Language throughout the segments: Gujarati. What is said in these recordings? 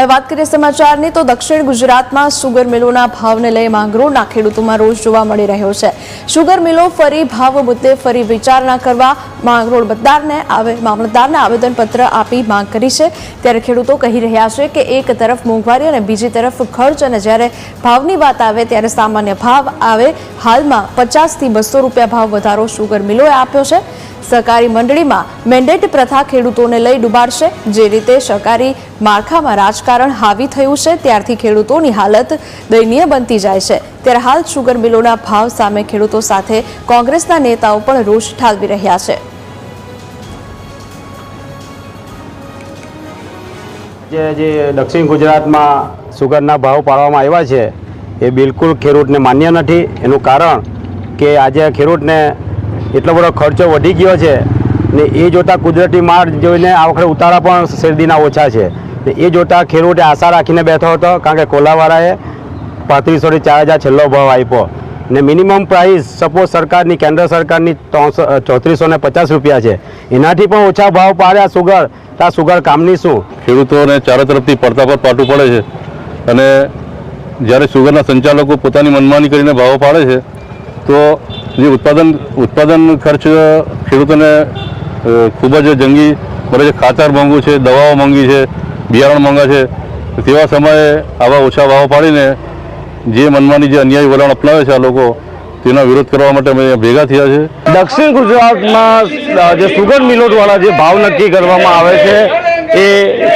હવે વાત કરીએ સમાચારની, તો દક્ષિણ ગુજરાતમાં સુગર મિલોના ભાવને લઈ માંગરોળના ખેડૂતોમાં રોષ જોવા મળી રહ્યો છે. સુગર મિલો ફરી ભાવ મુદ્દે ફરી વિચારણા કરવા માંગરોળ મતદારને આવે, મામલતદારને આવેદનપત્ર આપી માંગ કરી છે. ત્યારે ખેડૂતો કહી રહ્યા છે કે એક તરફ મોંઘવારી અને બીજી તરફ ખર્ચ અને જ્યારે ભાવની વાત આવે ત્યારે સામાન્ય ભાવ આવે. હાલમાં પચાસથી બસો રૂપિયા ભાવ વધારો સુગર મિલોએ આપ્યો છે. સહકારી મંડળીમાં મેન્ડેટ પ્રથા ખેડૂતોને લઈ ડૂબાડશે. જે રીતે સહકારી માળખામાં રાજકારણ હાવી થયું છે, ત્યારથી ખેડૂતોની હાલત દયનીય બનતી જાય છે. ત્યારે હાલ શુગર મિલોના ભાવ સામે ખેડૂતો સાથે કોંગ્રેસના નેતાઓ પણ રોષ ઠાલવી રહ્યા છે. જે જે દક્ષિણ ગુજરાતમાં સુગરના ભાવ પાડવામાં આવ્યા છે, એ બિલકુલ ખેડૂતને માન્ય નથી. એનું કારણ કે આજે ખેડૂતને એટલો બધો ખર્ચો વધી ગયો છે ને એ જોતાં કુદરતી માર જોઈને આ વખતે ઉતારા પણ શેરડીના ઓછા છે. એ જોતાં ખેડૂતે આશા રાખીને બેઠો હતો, કારણ કે કોલાવાળાએ પાંત્રીસોથી ચાર હજાર છેલ્લો ભાવ આપ્યો. ને મિનિમમ પ્રાઇસ સપોઝ સરકારની, કેન્દ્ર સરકારની ત્રણસો ચોત્રીસો ને પચાસ રૂપિયા છે. એનાથી પણ ઓછા ભાવ પાડ્યા સુગર. તો આ સુગર કામની શું? ખેડૂતોને ચારો તરફથી પડતા પર પાટું પડે છે. અને જ્યારે સુગરના સંચાલકો પોતાની મનમાની કરીને ભાવો પાડે છે, તો જે ઉત્પાદન ઉત્પાદન ખર્ચ ખેડૂતોને ખૂબ જ જંગી છે, ખાતર મોંઘું છે, દવાઓ મોંઘી છે બિયારણ મોંઘા છે તેવા સમયે આવા ઓછા ભાવો પાડીને જે મનમાની જે અન્યાયી વલણ અપનાવે છે આ લોકો, તેનો વિરોધ કરવા માટે અમે ભેગા થયા છે. દક્ષિણ ગુજરાતમાં જે સુગર મિલોટવાળા જે ભાવ નક્કી કરવામાં આવે છે એ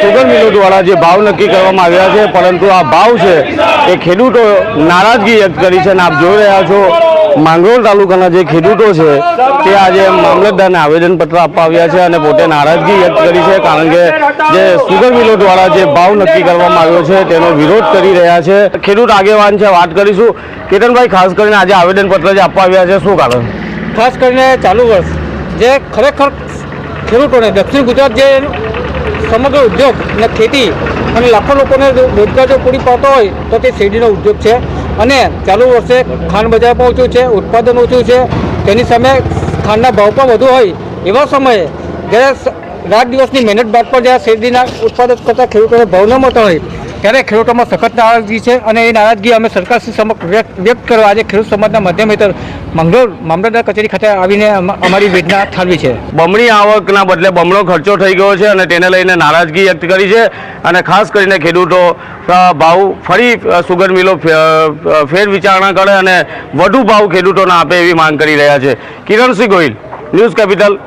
સુગર મિલો દ્વારા જે ભાવ નક્કી કરવામાં આવ્યા છે, પરંતુ આ ભાવ છે એ ખેડૂતો નારાજગી વ્યક્ત કરી છે અને આપ જોઈ રહ્યા છો, માંગરોળ તાલુકાના જે ખેડૂતો છે, તે આજે મામલતદારને આવેદનપત્ર આપવા આવ્યા છે અને પોતે નારાજગી વ્યક્ત કરી છે, કારણ કે જે સુગર મિલો દ્વારા જે ભાવ નક્કી કરવામાં આવ્યો છે, તેનો વિરોધ કરી રહ્યા છે. ખેડૂત આગેવાન છે, વાત કરીશું. કેતનભાઈ, ખાસ કરીને આજે આવેદનપત્ર જે આપવા આવ્યા છે, શું કારણ? ખાસ કરીને ચાલુ વર્ષ, જે ખરેખર ખેડૂતોને દક્ષિણ ગુજરાત જે સમગ્ર ઉદ્યોગ અને ખેતી અને લાખો લોકોને રોજગાર જો પૂરી પાડતો હોય તો તે શેરડીનો ઉદ્યોગ છે. અને ચાલુ વર્ષે ખાંડ બજાર પણ ઓછું છે, ઉત્પાદન ઓછું છે. તેની સામે ખાંડના ભાવ પણ વધુ હોય એવા સમયે જ્યારે રાત દિવસની મહેનત બાદ પણ જ્યારે શેરડીના ઉત્પાદક કરતાં ખેડૂતોને ભાવ ન મળતા હોય ત્યારે ખેડૂતોમાં સખત નારાજગી છે અને એ નારાજગી અમે સરકારશ્રી સમક્ષ વ્યક્ત કરવા આજે ખેડૂત સમાજના માધ્યમ હેઠળ મંગળોર મામલતદાર કચેરી ખાતે આવીને અમારી વેદના ઠાલવી છે. બમણી આવકના બદલે બમણો ખર્ચો થઈ ગયો છે અને તેને લઈને નારાજગી વ્યક્ત કરી છે અને ખાસ કરીને ખેડૂતો ભાવ ફરી સુગર મિલો ફેર વિચારણા કરે અને વધુ ભાવ ખેડૂતોને આપે એવી માંગ કરી રહ્યા છે. Kiransinh Gohil, news capital